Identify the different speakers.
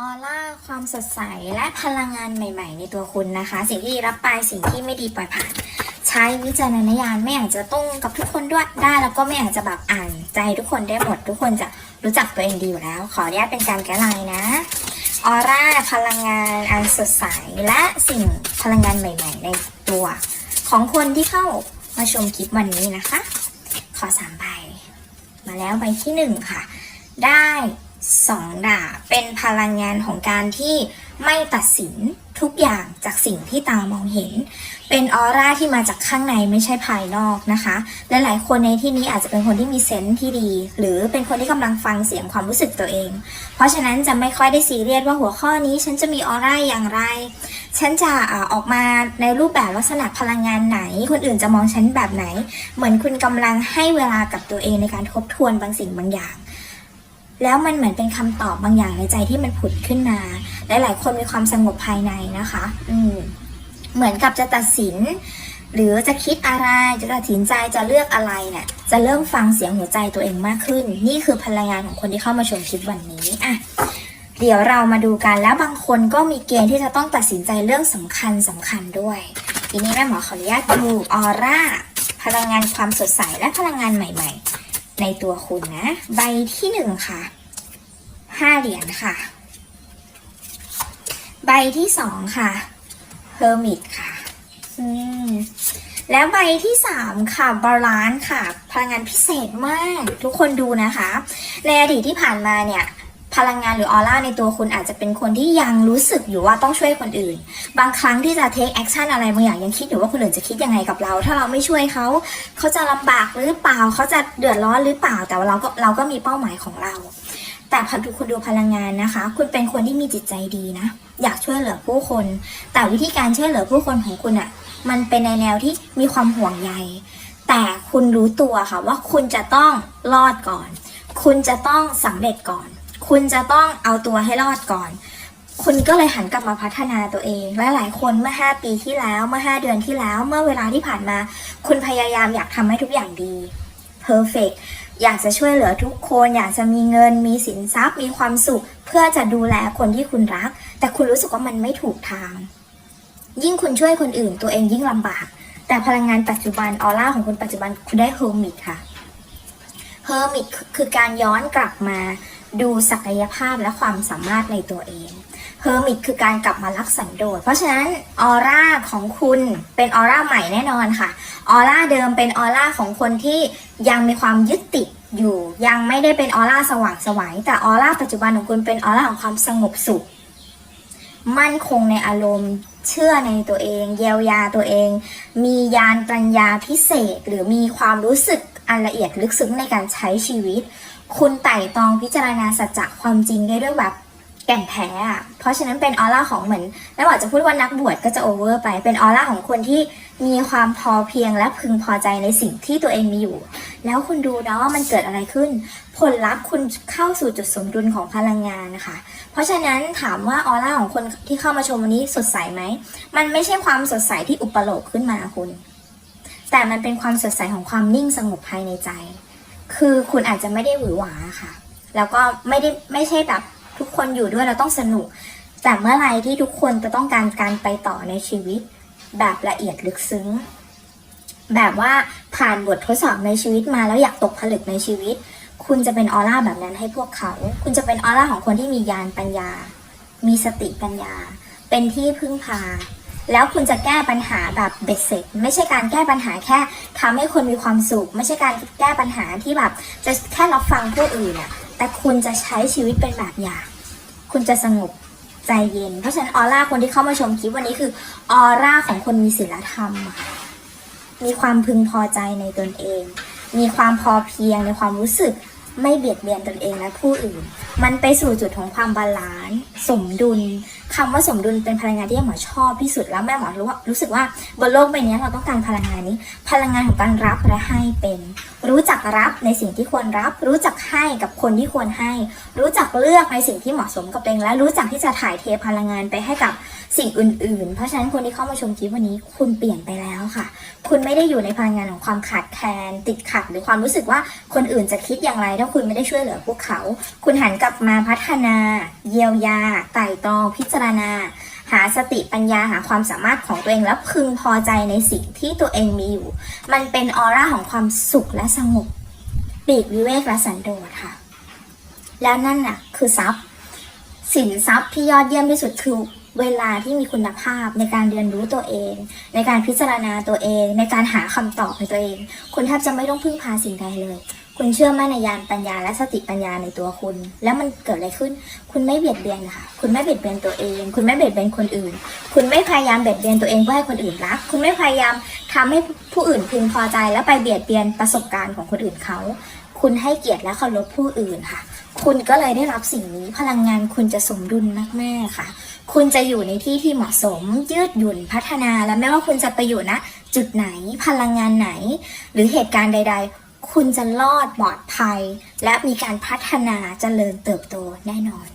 Speaker 1: ออร่าความสดใสและพลังงานใหม่ ๆ ในตัวคุณนะคะ สิ่งที่รับไปสิ่งที่ไม่ดีปล่อยผ่าน ใช้วิจารณญาณไม่อยากจะต้องกับทุกคนด้วยได้แล้วก็ไม่อยากจะแบบอ่านใจทุกคนได้หมด ทุกคนจะรู้จักตัวเองดีอยู่แล้ว ขออนุญาตเป็นการแก้ไลน์นะออร่าพลังงานอันสดใสและสิ่งพลังงานใหม่ ๆ ในตัว ของคนที่เข้ามาชมคลิปวันนี้นะคะ ขอสามใบมาแล้วใบที่หนึ่งค่ะ ได้ สองดาบเป็นพลังงานของการที่ไม่ตัดสินทุกอย่างจากสิ่งที่ตามองเห็น เป็นออร่าที่มาจากข้างในไม่ใช่ภายนอกนะคะและหลายคนในที่นี้อาจจะเป็นคนที่มีเซนส์ที่ดี หรือเป็นคนที่กำลังฟังเสียงความรู้สึกตัวเอง เพราะฉะนั้นจะไม่ค่อยได้ซีเรียสว่าหัวข้อนี้ฉันจะมีออร่าอย่างไร ฉันจะอออกมาในรูปแบบลักษณะพลังงานไหน คนอื่นจะมองฉันแบบไหน เหมือนคุณกำลังให้เวลากับตัวเองในการทบทวนบางสิ่งบางอย่าง แล้วมันเหมือนเป็นคำตอบบางอย่างในใจที่มันผุดขึ้นมา หลายๆ คนมีความสงบภายในนะคะ อืม เหมือนกับจะตัดสิน หรือจะคิดอะไร จะตัดสินใจจะเลือกอะไรเนี่ย จะเริ่มฟังเสียงหัวใจตัวเองมากขึ้น นี่คือพลังงานของคนที่เข้ามาชมคลิปวันนี้อะเดี๋ยวเรามาดูกันแล้วบางคนก็มีเกณฑ์ที่จะต้องตัดสินใจเรื่องสำคัญสำคัญด้วยทีนี้แม่หมอขออนุญาตดูออร่าพลังงานความสดใสและพลังงานใหม่ ๆ ในตัวคุณนะ ใบที่หนึ่งค่ะห้าเหรียญค่ะ ใบที่สองค่ะเฮอร์มิตค่ะ อืมแล้วใบที่สามค่ะบาลานซ์ค่ะ พลังงานพิเศษมาก ทุกคนดูนะคะ ในอดีตที่ผ่านมาเนี่ย พลังงานหรือออร่าในตัวคุณอาจจะเป็นคนที่ยังรู้สึกอยู่ว่าต้องช่วยคนอื่น บางครั้งที่จะเทคแอคชั่นอะไรบางอย่างยังคิดอยู่ว่าคนอื่นจะคิดยังไงกับเรา ถ้าเราไม่ช่วยเขาเขาจะลำบากหรือเปล่าเขาจะเดือดร้อนหรือเปล่า แต่ว่าเราก็เราก็มีเป้าหมายของเรา แต่พอดูคุณดูพลังงานนะคะ คุณเป็นคนที่มีจิตใจดีนะ อยากช่วยเหลือผู้คน แต่วิธีการช่วยเหลือผู้คนของคุณอะ่ะ มันเป็นในแนวที่มีความห่วงใยแต่คุณรู้ตัวค่ะว่าคุณจะต้องรอดก่อน คุณจะต้องสำเร็จก่อน คุณจะต้องเอาตัวให้รอดก่อน คุณก็เลยหันกลับมาพัฒนาตัวเอง และหลายคนเมื่อ 5 ปีที่แล้ว เมื่อ 5 เดือนที่แล้ว เมื่อเวลาที่ผ่านมา คุณพยายามอยากทำให้ทุกอย่างดี perfect อยากจะช่วยเหลือทุกคน อยากจะมีเงิน มีสินทรัพย์ มีความสุข เพื่อจะดูแลคนที่คุณรัก แต่คุณรู้สึกว่ามันไม่ถูกทาง ยิ่งคุณช่วยคนอื่น ตัวเองยิ่งลำบาก แต่พลังงานปัจจุบันออร่าของคุณปัจจุบันคุณได้เฮอร์มิตค่ะเฮอร์มิตคือการย้อนกลับมา ดูศักยภาพและความสามารถในตัวเองเฮอร์มิตคือการกลับมารักสันโดษ เพราะฉะนั้นออร่าของคุณเป็นออร่าใหม่แน่นอนค่ะ ออร่าเดิมเป็นออร่าของคนที่ยังมีความยึดติดอยู่ยังไม่ได้เป็นออร่าสว่างไสวยแต่ออร่าปัจจุบันของคุณเป็นออร่าของความสงบสุข มั่นคงในอารมณ์เชื่อในตัวเอง เยียวยาตัวเอง มียานปัญญาพิเศษ หรือมีความรู้สึก อันละเอียดลึกซึ้งในการใช้ชีวิต คุณไต่ตองพิจารณาสัจจะความจริงได้ด้วยแบบแก่นแท้อะเพราะฉะนั้นเป็นออร่าของเหมือนไม่ว่าจะพูดว่านักบวชก็จะโอเวอร์ไป เป็นออร่าของคนที่มีความพอเพียงและพึงพอใจในสิ่งที่ตัวเองมีอยู่ แล้วคุณดูนะว่ามันเกิดอะไรขึ้น ผลลัพธ์คุณเข้าสู่จุดสมดุลของพลังงานนะคะ เพราะฉะนั้นถามว่าออร่าของคนที่เข้ามาชมวันนี้สดใสไหม มันไม่ใช่ความสดใสที่อุปโลกขึ้นมาคุณ แต่มันเป็นความสดใสของความนิ่งสงบภายในใจ คือคุณอาจจะไม่ได้หวือหวาค่ะ แล้วก็ไม่ได้ไม่ใช่แบบทุกคนอยู่ด้วยเราต้องสนุก แต่เมื่อไรที่ทุกคนจะต้องการการไปต่อในชีวิต แบบละเอียดลึกซึ้ง แบบว่าผ่านบททดสอบในชีวิตมาแล้วอยากตกผลึกในชีวิต คุณจะเป็นออร่าแบบนั้นให้พวกเขา คุณจะเป็นออร่าของคนที่มียานปัญญา มีสติปัญญา เป็นที่พึ่งพา แล้วคุณจะแก้ปัญหาแบบเบ็ดเสร็จ ไม่ใช่การแก้ปัญหาแค่ทำให้คนมีความสุข ไม่ใช่การแก้ปัญหาที่แบบจะแค่รับฟังผู้อื่นอะแต่คุณจะใช้ชีวิตเป็นแบบอย่าง คุณจะสงบใจเย็น เพราะฉะนั้นออร่าคนที่เข้ามาชมคลิปวันนี้คือออร่าของคนมีศีลธรรม มีความพึงพอใจในตนเอง มีความพอเพียงในความรู้สึก ไม่เบียดเบียนตนเองและผู้อื่น มันไปสู่จุดของความบาลานซ์สมดุลคำว่าสมดุลเป็นพลังงานที่หมอชอบที่สุดแล้วแม่หมอรู้ว่ารู้สึกว่าบนโลกใบนี้เราต้องการพลังงานนี้ พลังงานของการรับและให้เป็น รู้จักรับในสิ่งที่ควรรับ รู้จักให้กับคนที่ควรให้ รู้จักเลือกในสิ่งที่เหมาะสมกับตัวเองและรู้จักที่จะถ่ายเทพลังงานไปให้กับสิ่งอื่น ๆ เพราะฉะนั้นคนที่เข้ามาชมคลิปวันนี้คุณเปลี่ยนไปแล้วค่ะ คุณไม่ได้อยู่ในพลังงานของความขาดแคลนติดขัดหรือความรู้สึกว่าคนอื่นจะคิดอย่างไรถ้าคุณไม่ได้ช่วยเหลือพวกเขา คุณหันกลับมาพัฒนา เยียวยา ไต่ตรองพิจารณา หาสติปัญญาหาความสามารถของตัวเองแล้วพึงพอใจในสิ่งที่ตัวเองมีอยู่ มันเป็นออร่าของความสุขและสงบปีกวิเวกและสันโดษค่ะ แล้วนั่นน่ะ คือทรัพย์ สินทรัพย์ที่ยอดเยี่ยมที่สุดคือเวลาที่มีคุณภาพในการเรียนรู้ตัวเอง ในการพิจารณาตัวเอง ในการหาคำตอบในตัวเอง คุณแทบจะไม่ต้องพึ่งพาสิ่งใดเลย คุณเชื่อมั่นในญาณปัญญาและสติปัญญาในตัวคุณ แล้วมันเกิดอะไรขึ้น คุณไม่เบียดเบียนค่ะคุณไม่เบียดเบียนตัวเอง คุณไม่เบียดเบียนคนอื่น คุณไม่พยายามเบียดเบียนตัวเองเพื่อให้คนอื่นรัก คุณไม่พยายามทำให้ผู้อื่นพึงพอใจ แล้วไปเบียดเบียนประสบการณ์ของคนอื่นเขา คุณให้เกียรติและเคารพผู้อื่นค่ะ คุณก็เลยได้รับสิ่งนี้พลังงานคุณจะสมดุลมากๆค่ะ คุณจะอยู่ในที่ที่เหมาะสม ยืดหยุ่นพัฒนาและไม่ว่าคุณจะไปอยู่ณจุดไหนพลังงานไหน หรือเหตุการณ์ใด ๆ คุณจะรอดปลอดภัย และมีการพัฒนาเจริญเติบโตแน่นอน